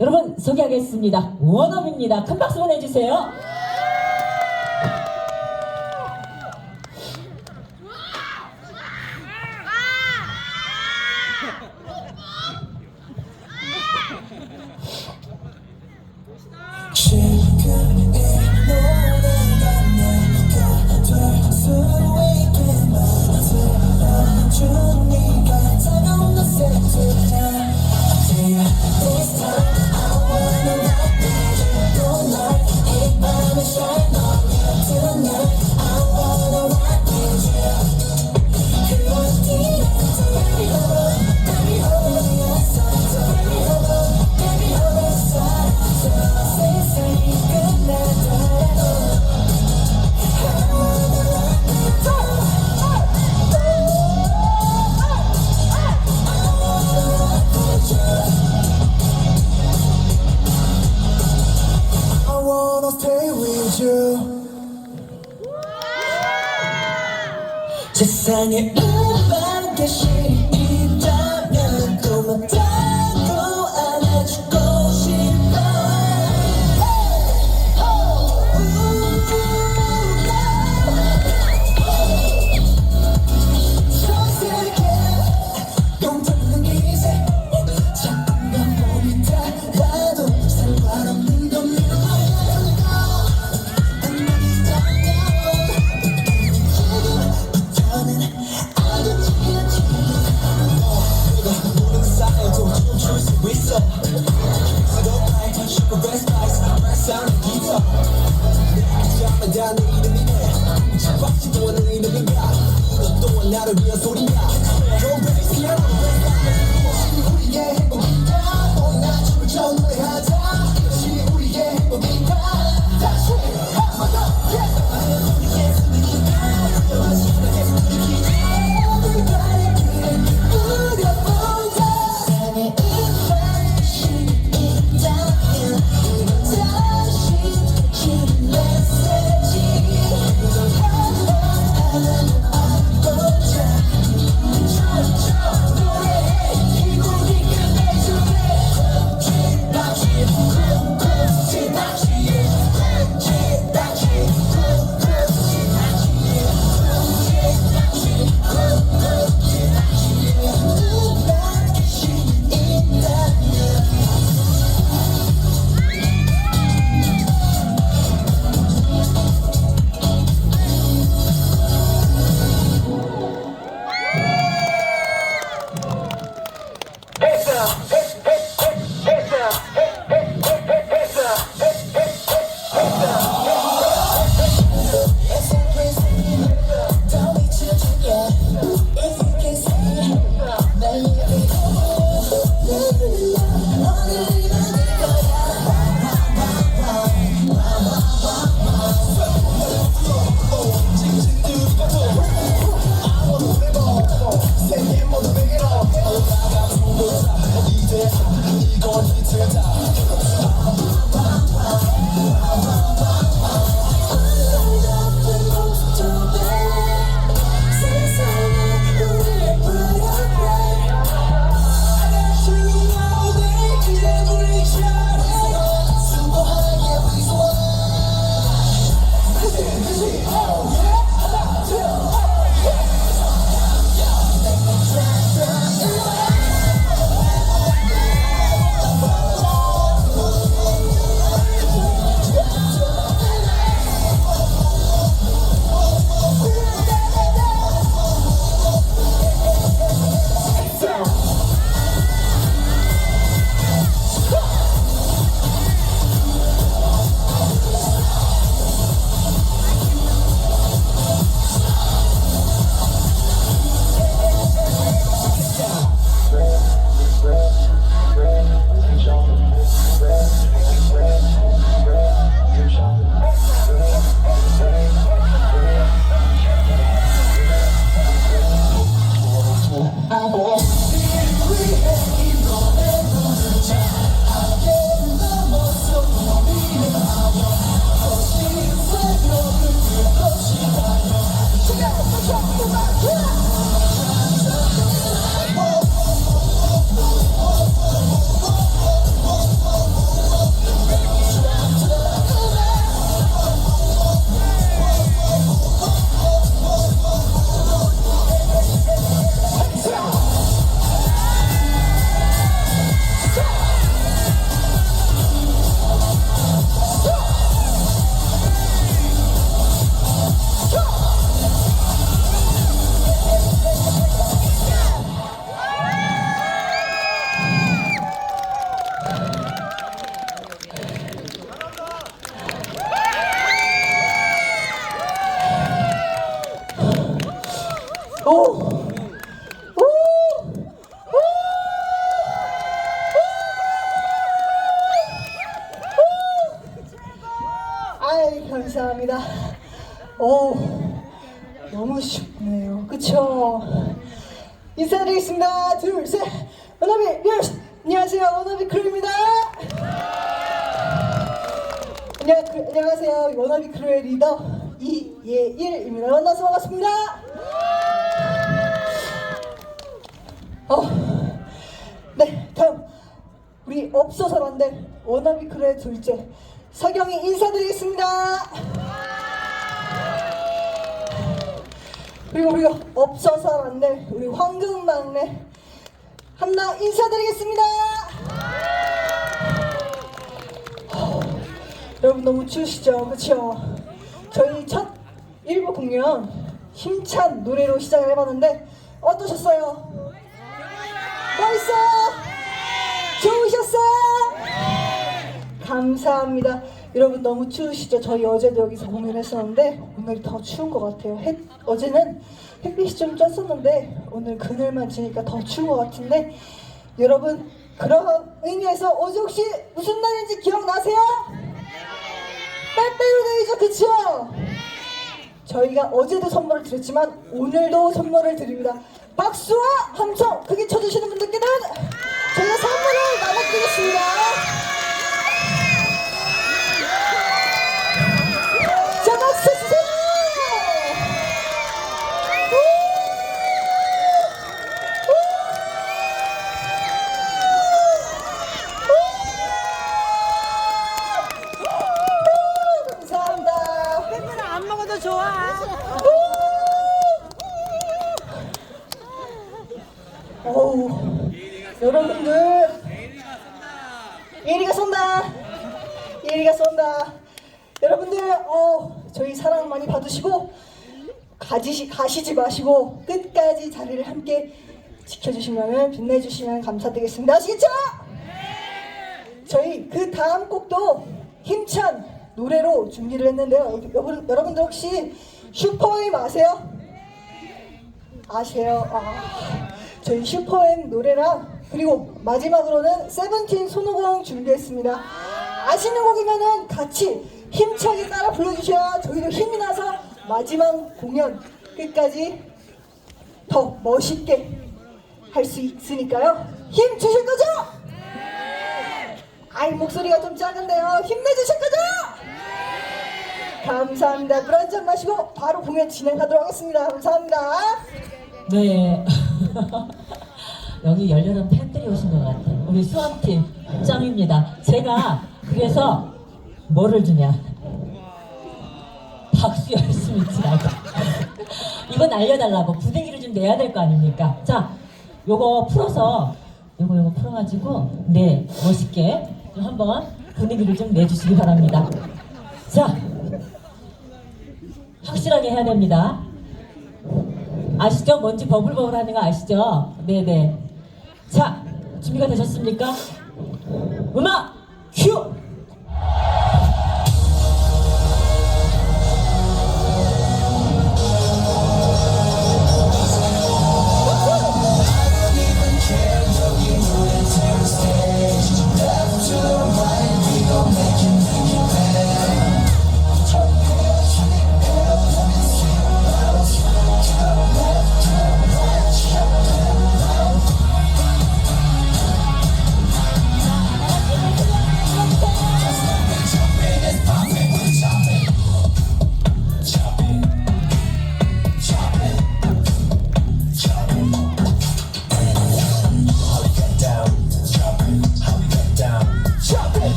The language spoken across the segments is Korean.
여러분 소개하겠습니다. 원업입니다. 큰 박수 보내주세요. wanna stay with you. 세상에 우아한 게 감사합니다. 오 너무 쉽네요. 그쵸? 인사드리겠습니다. 둘, 셋. 원어비 뮤스 안녕하세요. 원어비 크루입니다. 안녕, 그, 안녕하세요. 원어비 크루의 리더 이예일입니다. 만나서 반갑습니다. 어, 네, 다음 우리 없어서 안될 원어비 크루의 둘째 서경이 인사드리겠습니다. 그리고 우리가 없어서 안될 우리 황금 막내 한나 인사드리겠습니다. 어, 여러분 너무 추우시죠? 그렇죠? 저희 첫 일부 공연 힘찬 노래로 시작을 해봤는데 어떠셨어요? 멋있어요? 좋으셨어요? 감사합니다. 여러분 너무 추우시죠? 저희 어제도 여기서 공연 했었는데 오늘 더 추운 것 같아요. 햇, 어제는 햇빛이 좀 쪘었는데 오늘 그늘만 지니까 더 추운 것 같은데 여러분 그런 의미에서 어제 혹시 무슨 날인지 기억나세요? 빼빼로데이죠 그쵸? 저희가 어제도 선물을 드렸지만 오늘도 선물을 드립니다. 박수와 함성 크게 쳐주시는 분들께는 저희가 선물을 나눠드리겠습니다. 쏜다 예리가 쏜다 여러분들 어 저희 사랑 많이 받으시고 가지시 가시지 마시고 끝까지 자리를 함께 지켜주시면 빛내주시면 감사드리겠습니다 아시겠죠? 저희 그 다음 곡도 힘찬 노래로 준비를 했는데요 여러분, 여러분들 혹시 슈퍼임 아세요? 아세요? 아, 저희 슈퍼엠 노래랑 그리고 마지막으로는 세븐틴 손오공 준비했습니다. 아시는 곡이면은 같이 힘차게 따라 불러주셔야 저희도 힘이 나서 마지막 공연 끝까지 더 멋있게 할 수 있으니까요. 힘 주실 거죠? 아이 목소리가 좀 작은데요. 힘내주실 거죠? 감사합니다. 물 한 잔 마시고 바로 공연 진행하도록 하겠습니다. 감사합니다. 네. 여기 열렬한 팬들이 오신 것 같아요. 우리 수험팀 짱입니다. 제가 그래서 뭐를 주냐? 박수 열심히 치라고. 이거 날려달라고 부대기를 좀 내야 될 거 아닙니까? 자, 요거 풀어서 요거 요거 풀어가지고 네 멋있게 좀 한번 분위기를 좀 내주시기 바랍니다. 자, 확실하게 해야 됩니다. 아시죠? 뭔지 버블버블 하는 거 아시죠? 네네. 자, 준비가 되셨습니까? 음악 큐!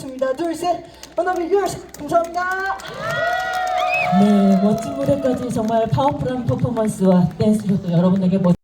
크루였습니다. 둘, 셋. 워너비 유얼스. 감사합니다. 네, 멋진 무대까지 정말 파워풀한 퍼포먼스와 댄스로 또 여러분에게 멋